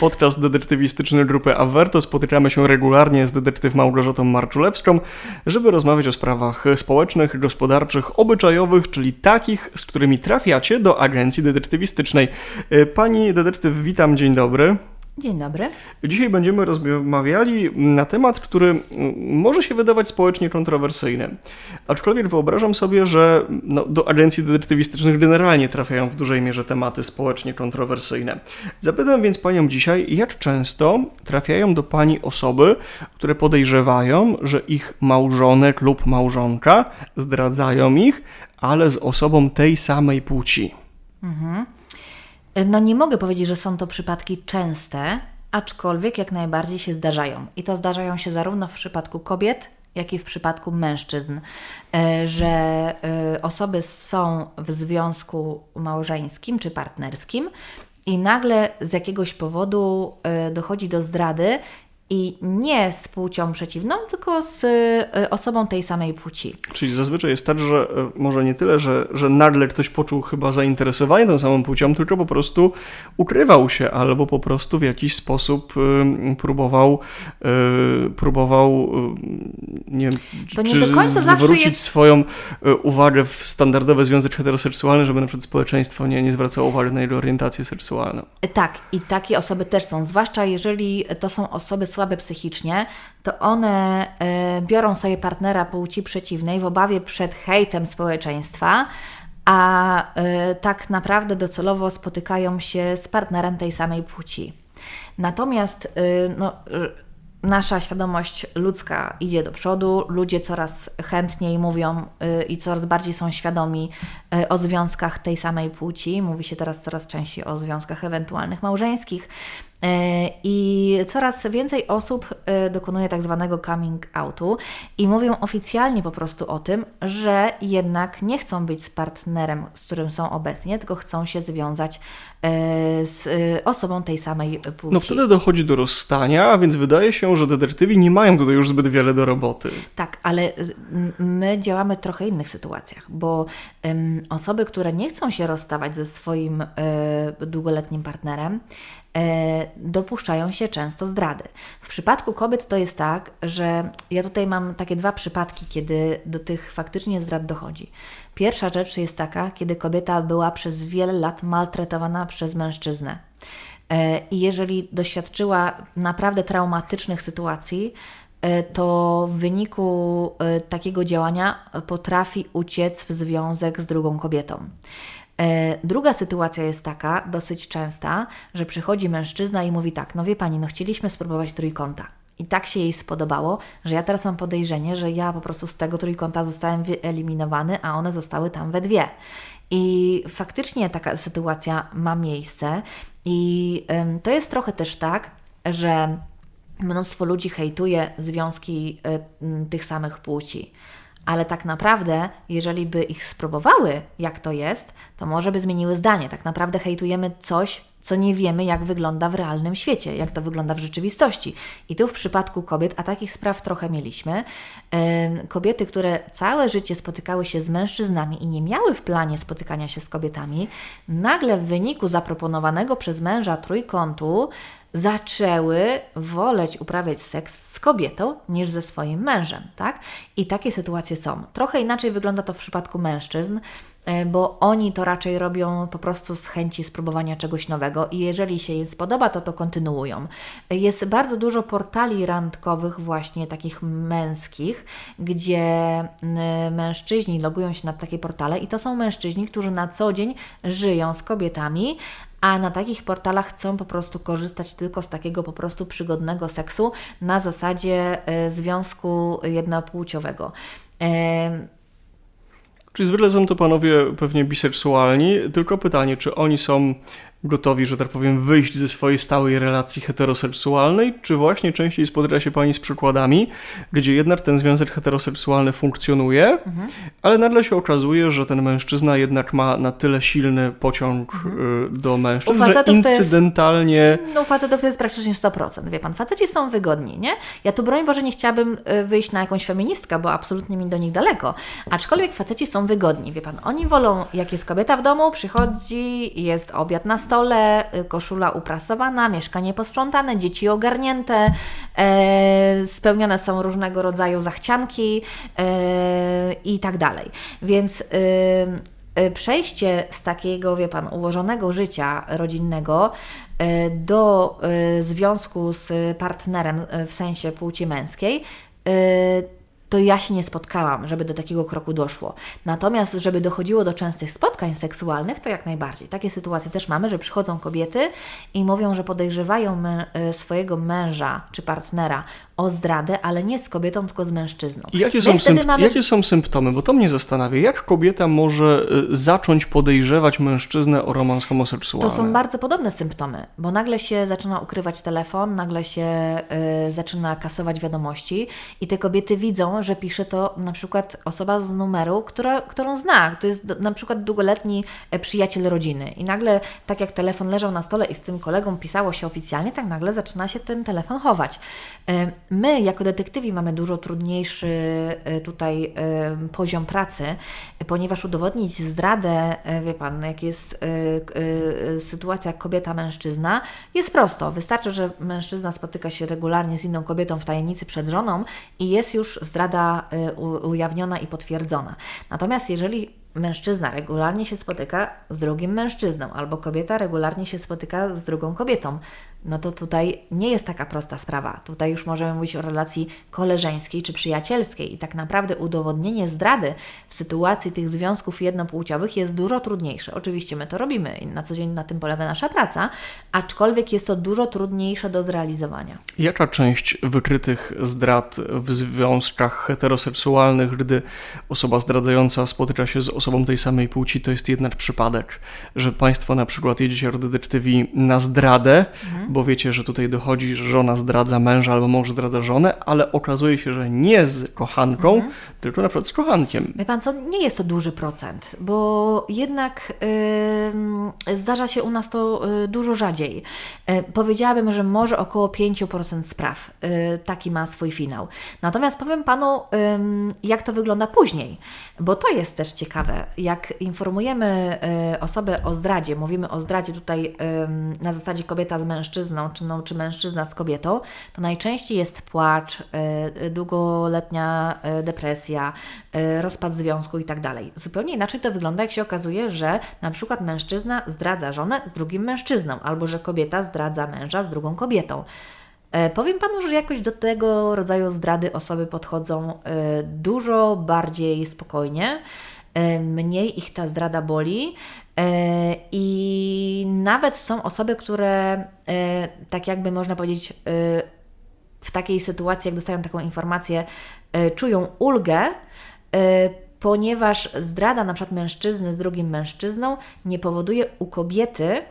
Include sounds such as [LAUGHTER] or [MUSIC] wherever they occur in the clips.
podcast detektywistyczny grupy Averto. Spotykamy się regularnie z detektyw Małgorzatą Marczulewską, żeby rozmawiać o sprawach społecznych, gospodarczych, obyczajowych, czyli takich, z którymi trafiacie do agencji detektywistycznej. Pani detektyw, witam, dzień dobry. Dzień dobry. Dzisiaj będziemy rozmawiali na temat, który może się wydawać społecznie kontrowersyjny. Aczkolwiek wyobrażam sobie, że no, do agencji detektywistycznych generalnie trafiają w dużej mierze tematy społecznie kontrowersyjne. Zapytam więc Panią dzisiaj, jak często trafiają do Pani osoby, które podejrzewają, że ich małżonek lub małżonka zdradzają ich, ale z osobą tej samej płci. Mhm. No nie mogę powiedzieć, że są to przypadki częste, aczkolwiek jak najbardziej się zdarzają. I to zdarzają się zarówno w przypadku kobiet, jak i w przypadku mężczyzn, e, że e, osoby są w związku małżeńskim czy partnerskim i nagle z jakiegoś powodu e, dochodzi do zdrady i nie z płcią przeciwną, tylko z y, osobą tej samej płci. Czyli zazwyczaj jest tak, że y, może nie tyle, że, że nagle ktoś poczuł chyba zainteresowanie tą samą płcią, tylko po prostu ukrywał się albo po prostu w jakiś sposób y, próbował próbował nie wiem, to nie czy do końca zwrócić jest... swoją uwagę w standardowy związek heteroseksualny, żeby na przykład społeczeństwo nie, nie zwracało uwagi na jego orientację seksualną. Tak, i takie osoby też są, zwłaszcza jeżeli to są osoby słabe psychicznie, to one y, biorą sobie partnera płci przeciwnej w obawie przed hejtem społeczeństwa, a y, tak naprawdę docelowo spotykają się z partnerem tej samej płci. Natomiast y, no, nasza świadomość ludzka idzie do przodu, ludzie coraz chętniej mówią i coraz bardziej są świadomi o związkach tej samej płci. Mówi się teraz coraz częściej o związkach ewentualnych małżeńskich. E, I coraz więcej osób e, dokonuje tak zwanego coming outu i mówią oficjalnie po prostu o tym, że jednak nie chcą być z partnerem, z którym są obecnie, tylko chcą się związać e, z osobą tej samej płci. No wtedy dochodzi do rozstania, więc wydaje się, że detektywi nie mają tutaj już zbyt wiele do roboty. Tak, ale my działamy w trochę innych sytuacjach, bo osoby, które nie chcą się rozstawać ze swoim długoletnim partnerem, dopuszczają się często zdrady. W przypadku kobiet to jest tak, że ja tutaj mam takie dwa przypadki, kiedy do tych faktycznie zdrad dochodzi. Pierwsza rzecz jest taka, kiedy kobieta była przez wiele lat maltretowana przez mężczyznę. E, I jeżeli doświadczyła naprawdę traumatycznych sytuacji, e, to w wyniku takiego działania potrafi uciec w związek z drugą kobietą. E, druga sytuacja jest taka, dosyć częsta, że przychodzi mężczyzna i mówi tak, no wie Pani, no chcieliśmy spróbować trójkąta. I tak się jej spodobało, że ja teraz mam podejrzenie, że ja po prostu z tego trójkąta zostałem wyeliminowany, a one zostały tam we dwie. I faktycznie taka sytuacja ma miejsce, i to jest trochę też tak, że mnóstwo ludzi hejtuje związki y, tych samych płci ale tak naprawdę, jeżeli by ich spróbowały, jak to jest, to może by zmieniły zdanie. Tak naprawdę hejtujemy coś, co nie wiemy, jak wygląda w realnym świecie, jak to wygląda w rzeczywistości. I tu w przypadku kobiet, a takich spraw trochę mieliśmy, kobiety, które całe życie spotykały się z mężczyznami i nie miały w planie spotykania się z kobietami, nagle w wyniku zaproponowanego przez męża trójkątu zaczęły woleć uprawiać seks z kobietą niż ze swoim mężem, tak? I takie sytuacje są. Trochę inaczej wygląda to w przypadku mężczyzn, bo oni to raczej robią po prostu z chęci spróbowania czegoś nowego i jeżeli się im spodoba, to to kontynuują. Jest bardzo dużo portali randkowych właśnie takich męskich, gdzie mężczyźni logują się na takie portale i to są mężczyźni, którzy na co dzień żyją z kobietami, a na takich portalach chcą po prostu korzystać tylko z takiego po prostu przygodnego seksu na zasadzie e, związku jednopłciowego. Czyli zwykle są to panowie pewnie biseksualni, tylko pytanie, czy oni są gotowi, że tak powiem, wyjść ze swojej stałej relacji heteroseksualnej, czy właśnie częściej spotyka się Pani z przykładami, gdzie jednak ten związek heteroseksualny funkcjonuje, mhm. ale nagle się okazuje, że ten mężczyzna jednak ma na tyle silny pociąg mhm. Y, do mężczyzn, że incydentalnie... Jest, no u facetów to jest praktycznie 100%, wie Pan. Faceci są wygodni, nie? Ja tu broń Boże nie chciałabym y, wyjść na jakąś feministkę, bo absolutnie mi do nich daleko, aczkolwiek faceci są wygodni, wie Pan. Oni wolą, jak jest kobieta w domu, przychodzi, jest obiad na stole, y, koszula uprasowana, mieszkanie posprzątane, dzieci ogarnięte, e, spełnione są różnego rodzaju zachcianki e, i tak dalej. Więc y, przejście z takiego, wie Pan, ułożonego życia rodzinnego y, do związku z partnerem w sensie płci męskiej, to ja się nie spotkałam, żeby do takiego kroku doszło. Natomiast, żeby dochodziło do częstych spotkań seksualnych, to jak najbardziej. Takie sytuacje też mamy, że przychodzą kobiety i mówią, że podejrzewają y, swojego męża czy partnera o zdradę, ale nie z kobietą, tylko z mężczyzną. I jakie są, wtedy symp- mamy- jakie są symptomy? Bo to mnie zastanawia. Jak kobieta może y, zacząć podejrzewać mężczyznę o romans homoseksualny? To są bardzo podobne symptomy, bo nagle się zaczyna ukrywać telefon, nagle się y, zaczyna kasować wiadomości i te kobiety widzą, że pisze to na przykład osoba z numeru, która, którą zna. To jest na przykład długoletni e, przyjaciel rodziny. I nagle, tak jak telefon leżał na stole i z tym kolegą pisało się oficjalnie, tak nagle zaczyna się ten telefon chować. E, My, jako detektywi, mamy dużo trudniejszy e, tutaj poziom pracy, ponieważ udowodnić zdradę, e, wie Pan, jak jest e, sytuacja kobieta-mężczyzna, jest prosto. Wystarczy, że mężczyzna spotyka się regularnie z inną kobietą w tajemnicy przed żoną i jest już zdrada ujawniona i potwierdzona. Natomiast jeżeli mężczyzna regularnie się spotyka z drugim mężczyzną, albo kobieta regularnie się spotyka z drugą kobietą, no to tutaj nie jest taka prosta sprawa. Tutaj już możemy mówić o relacji koleżeńskiej czy przyjacielskiej i tak naprawdę udowodnienie zdrady w sytuacji tych związków jednopłciowych jest dużo trudniejsze. Oczywiście my to robimy na co dzień na tym polega nasza praca, aczkolwiek jest to dużo trudniejsze do zrealizowania. Jaka część wykrytych zdrad w związkach heteroseksualnych, gdy osoba zdradzająca spotyka się z osobą tej samej płci, to jest jednak przypadek, że Państwo na przykład jedziecie jako detektywi na zdradę, bo wiecie, że tutaj dochodzi, że żona zdradza męża albo mąż zdradza żonę, ale okazuje się, że nie z kochanką, tylko na przykład z kochankiem. Wie Pan co, nie jest to duży procent, bo jednak ym, zdarza się u nas to y, dużo rzadziej. Y, powiedziałabym, że może około 5% spraw y, taki ma swój finał. Natomiast powiem Panu, jak to wygląda później, bo to jest też ciekawe. Jak informujemy y, osobę o zdradzie, mówimy o zdradzie tutaj na zasadzie kobieta z mężczyzną, czy, no, czy mężczyzna z kobietą, to najczęściej jest płacz, y, y, długoletnia depresja, rozpad związku i tak dalej. Zupełnie inaczej to wygląda, jak się okazuje, że na przykład mężczyzna zdradza żonę z drugim mężczyzną, albo że kobieta zdradza męża z drugą kobietą. E, Powiem Panu, że jakoś do tego rodzaju zdrady osoby podchodzą dużo bardziej spokojnie, mniej ich ta zdrada boli. E, i nawet są osoby, które e, tak jakby można powiedzieć e, w takiej sytuacji, jak dostają taką informację, e, czują ulgę, e, ponieważ zdrada na przykład mężczyzny z drugim mężczyzną nie powoduje u kobiety e,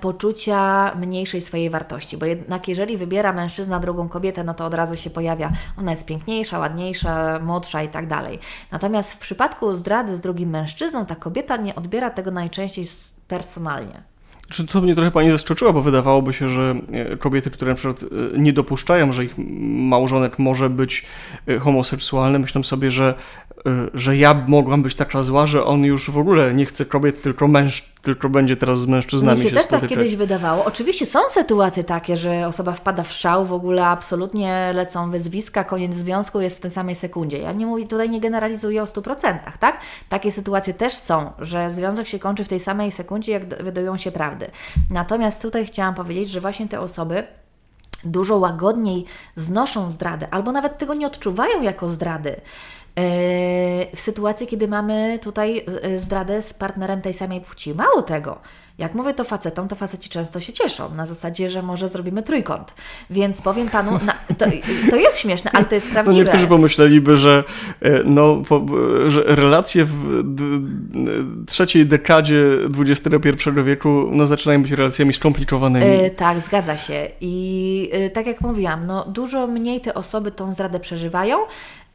poczucia mniejszej swojej wartości, bo jednak jeżeli wybiera mężczyzna drugą kobietę, no to od razu się pojawia, ona jest piękniejsza, ładniejsza, młodsza i tak dalej. Natomiast w przypadku zdrady z drugim mężczyzną, ta kobieta nie odbiera tego najczęściej personalnie. Czy to mnie trochę pani zaskoczyła, bo wydawałoby się, że e, kobiety, które na przykład e, nie dopuszczają, że ich małżonek może być e, homoseksualny, myślą sobie, że, e, że ja mogłam być taka zła, że on już w ogóle nie chce kobiet, tylko męż, tylko będzie teraz z mężczyznami Mnie się się też tak spotykać. kiedyś wydawało. Oczywiście są sytuacje takie, że osoba wpada w szał, w ogóle absolutnie lecą wyzwiska, koniec związku jest w tej samej sekundzie. Ja nie mówię, tutaj nie generalizuję o 100%, tak? Takie sytuacje też są, że związek się kończy w tej samej sekundzie, jak dowiadują się prawdy. Natomiast tutaj chciałam powiedzieć, że właśnie te osoby dużo łagodniej znoszą zdradę, albo nawet tego nie odczuwają jako zdrady. Yy, W sytuacji, kiedy mamy tutaj z- zdradę z partnerem tej samej płci. Mało tego, jak mówię to facetom, to faceci często się cieszą na zasadzie, że może zrobimy trójkąt. Więc powiem panu, na, to, to jest śmieszne, ale to jest No prawdziwe. niektórzy pomyśleliby, że, e, no, po, e, że relacje w trzeciej dekadzie XXI wieku no, zaczynają być relacjami skomplikowanymi. E, tak, zgadza się. I e, tak jak mówiłam, no, dużo mniej te osoby tą zdradę przeżywają.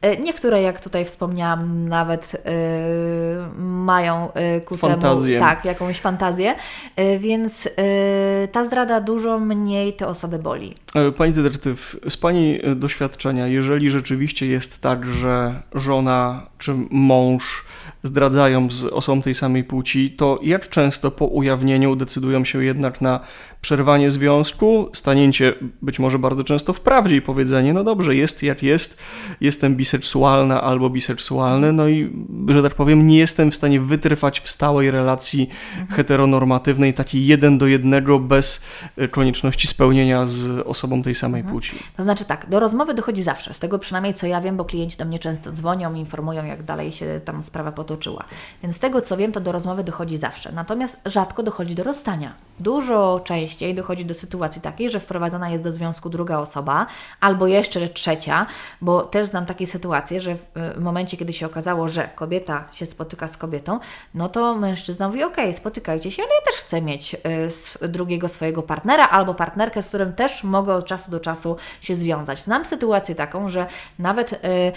E, Niektóre, jak tutaj wspomniałam, nawet e, mają e, ku Fantazję. temu tak, jakąś fantazję, więc ta zdrada dużo mniej te osoby boli. Pani detektyw, z Pani doświadczenia, jeżeli rzeczywiście jest tak, że żona czy mąż zdradzają z osobą tej samej płci, to jak często po ujawnieniu decydują się jednak na przerwanie związku, stanięcie być może bardzo często w prawdzie i powiedzenie, no dobrze, jest jak jest, jestem biseksualna albo biseksualny, no i, że tak powiem, nie jestem w stanie wytrwać w stałej relacji heteronormatywnej, takiej jeden do jednego, bez e, konieczności spełnienia z osobą tej samej płci. To znaczy tak, do rozmowy dochodzi zawsze, z tego przynajmniej co ja wiem, bo klienci do mnie często dzwonią informują, jak dalej się tam sprawa potoczyła. Więc z tego co wiem, to do rozmowy dochodzi zawsze. Natomiast rzadko dochodzi do rozstania. Dużo częściej dochodzi do sytuacji takiej, że wprowadzana jest do związku druga osoba, albo jeszcze trzecia, bo też znam takie sytuacje, że w, w momencie, kiedy się okazało, że kobieta się spotyka z kobietą, no to mężczyzna mówi, okej, spotykajcie się, ale ja też chcę mieć y, drugiego swojego partnera albo partnerkę, z którym też mogę od czasu do czasu się związać. Znam sytuację taką, że nawet y, y,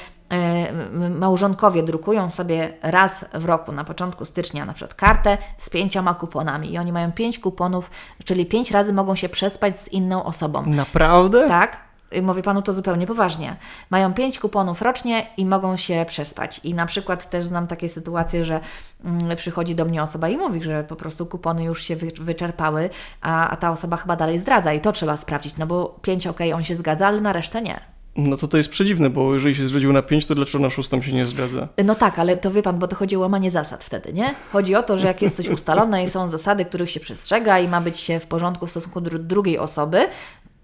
małżonkowie drukują sobie raz w roku na początku stycznia na przykład kartę z pięcioma kuponami i oni mają pięć kuponów, czyli pięć razy mogą się przespać z inną osobą. Naprawdę? Tak? Mówię panu to zupełnie poważnie. Mają pięć kuponów rocznie i mogą się przespać. I na przykład też znam takie sytuacje, że mm, przychodzi do mnie osoba i mówi, że po prostu kupony już się wy, wyczerpały, a, a ta osoba chyba dalej zdradza i to trzeba sprawdzić, no bo pięć okej, on się zgadza, ale na resztę nie. No to to jest przedziwne, bo jeżeli się zgodził na 5, to dlaczego na szóstą się nie zgadza? No tak, ale to wie pan, bo to chodzi o łamanie zasad wtedy, nie? Chodzi o to, że jak jest coś ustalone i są zasady, których się przestrzega i ma być się w porządku w stosunku do drugiej osoby,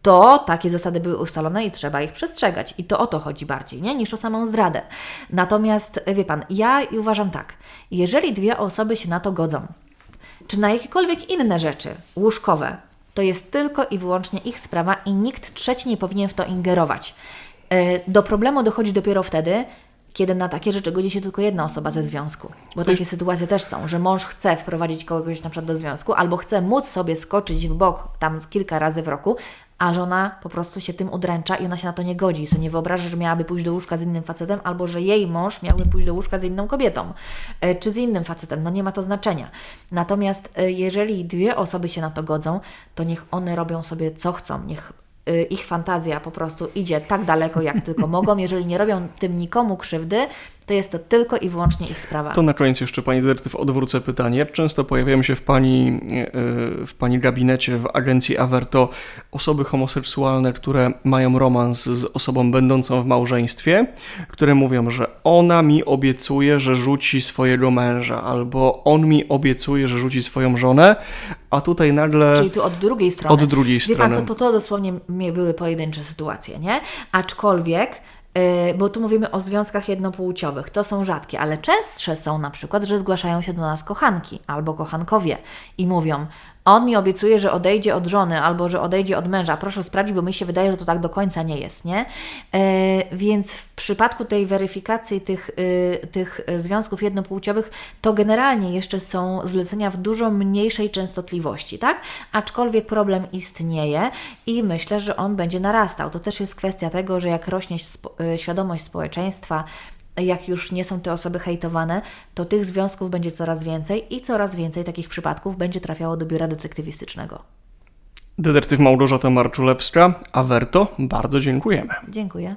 to takie zasady były ustalone i trzeba ich przestrzegać. I to o to chodzi bardziej, nie? Niż o samą zdradę. Natomiast wie pan, ja uważam tak, jeżeli dwie osoby się na to godzą, czy na jakiekolwiek inne rzeczy łóżkowe, to jest tylko i wyłącznie ich sprawa i nikt trzeci nie powinien w to ingerować. E, Do problemu dochodzi dopiero wtedy, kiedy na takie rzeczy godzi się tylko jedna osoba ze związku. Bo takie sytuacje też są, że mąż chce wprowadzić kogoś na przykład do związku, albo chce móc sobie skoczyć w bok tam kilka razy w roku, a żona po prostu się tym udręcza i ona się na to nie godzi. Sobie nie wyobraża, że miałaby pójść do łóżka z innym facetem, albo że jej mąż miałby pójść do łóżka z inną kobietą, e, czy z innym facetem. No nie ma to znaczenia. Natomiast e, jeżeli dwie osoby się na to godzą, to niech one robią sobie co chcą. Niech e, ich fantazja po prostu idzie tak daleko, jak tylko [LAUGHS] mogą. Jeżeli nie robią tym nikomu krzywdy, to jest to tylko i wyłącznie ich sprawa. To na koniec jeszcze Pani detektyw odwrócę pytanie. Często pojawiają się w Pani, e, w pani gabinecie w agencji Averto osoby homoseksualne, które mają romans z osobą będącą w małżeństwie, które mówią, że ona mi obiecuje, że rzuci swojego męża, albo on mi obiecuje, że rzuci swoją żonę, a tutaj nagle... Czyli tu od drugiej strony. Od drugiej Wie pan strony. co, to, to dosłownie były pojedyncze sytuacje, nie? Aczkolwiek, bo tu mówimy o związkach jednopłciowych, to są rzadkie, ale częstsze są na przykład, że zgłaszają się do nas kochanki albo kochankowie i mówią, on mi obiecuje, że odejdzie od żony albo że odejdzie od męża. Proszę sprawdzić, bo mi się wydaje, że to tak do końca nie jest, nie? E, więc w przypadku tej weryfikacji tych, y, tych związków jednopłciowych, to generalnie jeszcze są zlecenia w dużo mniejszej częstotliwości, tak? Aczkolwiek problem istnieje i myślę, że on będzie narastał. To też jest kwestia tego, że jak rośnie spo, y, świadomość społeczeństwa, jak już nie są te osoby hejtowane, to tych związków będzie coraz więcej i coraz więcej takich przypadków będzie trafiało do biura detektywistycznego. Detektyw Małgorzata Marczulewska, Averto, bardzo dziękujemy. Dziękuję.